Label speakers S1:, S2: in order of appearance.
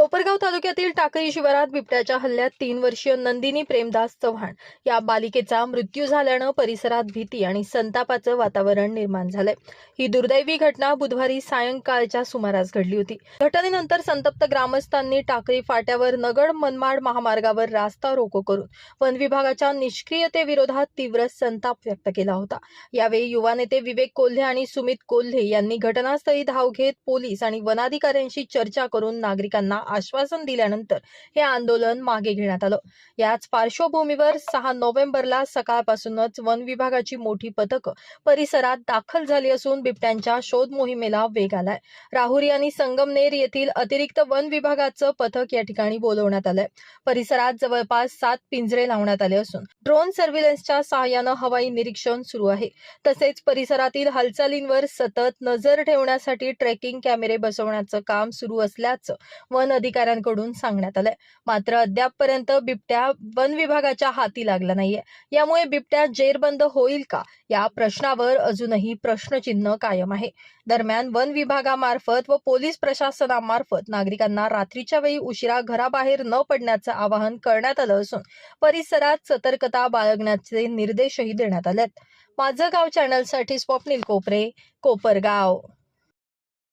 S1: कोपरगाव तालुक्यातील टाकळी शिवारात बिबट्याच्या हल्ल्यात तीन वर्षीय नंदिनी प्रेमदास चव्हाण या बालिकेचा मृत्यू झाल्यानं परिसरात भीती आणि संतापाचं वातावरण निर्माण झालंय. ही दुर्दैवी घटना बुधवारी सायंकाळच्या सुमारास घडली होती. घटनेनंतर संतप्त ग्रामस्थांनी टाकळी फाट्यावर नगड मनमाड महामार्गावर रास्ता रोको करून वन विभागाच्या निष्क्रियतेविरोधात तीव्र संताप व्यक्त केला होता. यावेळी युवा नेते विवेक कोल्हे आणि सुमित कोल्हे यांनी घटनास्थळी धाव घेत पोलीस आणि वनाधिकाऱ्यांशी चर्चा करून नागरिकांना आश्वासन दिल्यानंतर हे आंदोलन मागे घेण्यात आलं. याच पार्श्वभूमीवर सहा नोव्हेंबरला सकाळपासूनच वन विभागाची मोठी पथकं परिसरात दाखल झाली असून बिबट्यांच्या शोध मोहिमेला वेग आलाय. राहुरी आणि संगमनेर येथील अतिरिक्त वन विभागाचं पथक या ठिकाणी बोलवण्यात आलंय. परिसरात जवळपास सात पिंजरे लावण्यात आले असून ड्रोन सर्व्हिलन्सच्या सहाय्यानं हवाई निरीक्षण सुरू आहे. तसेच परिसरातील हालचालींवर सतत नजर ठेवण्यासाठी ट्रेकिंग कॅमेरे बसवण्याचं काम सुरू असल्याचं वन अधिकाऱ्यांकडून सांगण्यात आलंय. मात्र अद्यापपर्यंत बिबट्या वन विभागाच्या हाती लागला नाहीये. यामुळे बिबट्या जेरबंद होईल का? या प्रश्नावर अजूनही प्रश्नचिन्ह कायम आहे. दरम्यान वन विभागामार्फत व पोलीस प्रशासनामार्फत नागरिकांना रात्रीच्या वेळी उशिरा घराबाहेर न पडण्याचं आवाहन करण्यात आलं असून परिसरात सतर्कता बाळगण्याचे निर्देशही देण्यात आलेत. माझं गाव चॅनलसाठी स्वप्नील कोपरे कोपरगाव.